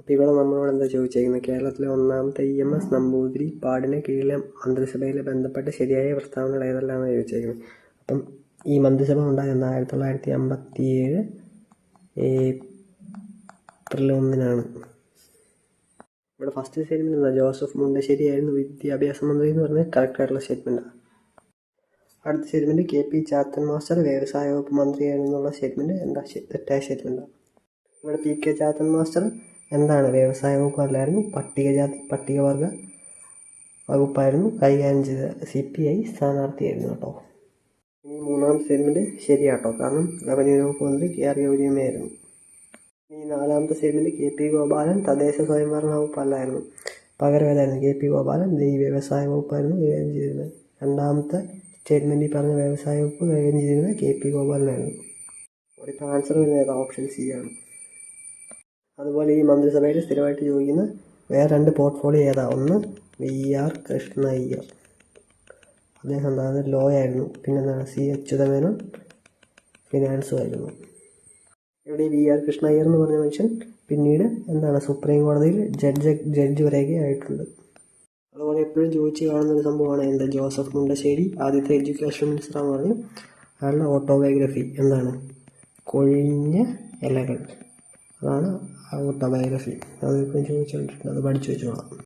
അപ്പോൾ ഇവിടെ നമ്മളോട് എന്താ ചോദിച്ചേക്കുന്നത് കേരളത്തിലെ ഒന്നാമത്തെ ഇ എം എസ് നമ്പൂതിരി പാടിന് കീഴിലെ മന്ത്രിസഭയിൽ ബന്ധപ്പെട്ട് ശരിയായ പ്രസ്താവനകൾ ഏതെല്ലാമെന്ന് ചോദിച്ചേക്കുന്നത് അപ്പം ഈ മന്ത്രിസഭ ഉണ്ടായിരുന്നത് ആയിരത്തി തൊള്ളായിരത്തി അമ്പത്തി ഏഴ് ഏപ്രിൽ ഒന്നിനാണ്. ഇവിടെ ഫസ്റ്റ് സ്റ്റേറ്റ്മെന്റ് എന്താ? ജോസഫ് മുണ്ടശ്ശേരി ആയിരുന്നു വിദ്യാഭ്യാസ മന്ത്രി എന്ന് പറഞ്ഞ കറക്റ്റ് ആയിട്ടുള്ള സ്റ്റേറ്റ്മെന്റാണ് അടുത്ത statement K P Chathan master വ്യവസായ വകുപ്പ് മന്ത്രിയായിരുന്നു എന്നുള്ള സ്റ്റേറ്റ്മെന്റ് എന്താ? തെറ്റായ സ്റ്റേറ്റ്മെന്റാണ് ഇവിടെ പി കെ ചാത്തൻ മാസ്റ്റർ എന്താണ് വ്യവസായ വകുപ്പ് അല്ലായിരുന്നു പട്ടികജാതി പട്ടികവർഗ വകുപ്പായിരുന്നു കൈകാര്യം ചെയ്ത സി പി ഐ സ്ഥാനാർത്ഥിയായിരുന്നു കേട്ടോ. ഇനി മൂന്നാം സ്റ്റേറ്റ്മെന്റ് ശരിയാട്ടോ കാരണം റവന്യൂ വകുപ്പ് മന്ത്രി കെ ആർ ഗൗരിയമ്മയായിരുന്നു. ഇനി നാലാമത്തെ സ്റ്റേറ്റ്മെന്റ് കെ പി ഗോപാലൻ തദ്ദേശ സ്വയംഭരണ വകുപ്പ് അല്ലായിരുന്നു പകരം ഏതായിരുന്നു കെ പി ഗോപാലൻ ഈ വ്യവസായ വകുപ്പായിരുന്നു കൈകാര്യം ചെയ്തിരുന്നത്. രണ്ടാമത്തെ സ്റ്റേറ്റ്മെന്റിൽ പറഞ്ഞ വ്യവസായ വകുപ്പ് കൈകാര്യം ചെയ്തിരുന്നത് കെ പി ഗോപാലനായിരുന്നു. ഇപ്പോൾ ആൻസർ വരുന്നത് ഓപ്ഷൻ സി ആണ്. അതുപോലെ ഈ മന്ത്രിസഭയിൽ സ്ഥിരമായിട്ട് ചോദിക്കുന്ന വേറെ രണ്ട് പോർട്ട്ഫോളിയോ ഏതാ? ഒന്ന് വി ആർ കൃഷ്ണയ്യർ അദ്ദേഹം എന്താണ് ലോ ആയിരുന്നു. പിന്നെന്താണ്? സി അച്യുതമേനോൻ ഫിനാൻസും ആയിരുന്നു. ഇവിടെ വി ആർ കൃഷ്ണയ്യർ എന്ന് പറഞ്ഞ മനുഷ്യൻ പിന്നീട് എന്താണ്? സുപ്രീം കോടതിയിൽ ജഡ്ജ് ജഡ്ജ് വരെയൊക്കെ ആയിട്ടുണ്ട് അതുപോലെ എപ്പോഴും ചോദിച്ച് കാണുന്ന ഒരു സംഭവമാണ് എന്റെ ജോസഫ് മുണ്ടശ്ശേരി ആദ്യത്തെ എഡ്യൂക്കേഷൻ മിനിസ്റ്റർ എന്ന് പറഞ്ഞു. അയാളുടെ ഓട്ടോബയോഗ്രഫി എന്താണ്? കൊഴിഞ്ഞ ഇലകൾ. അതാണ് ഓട്ടോബയോഗ്രഫി അത് ഇപ്പം ചോദിച്ചുകൊണ്ടിരിക്കുന്നത് അത് പഠിച്ചു വെച്ചോളാം.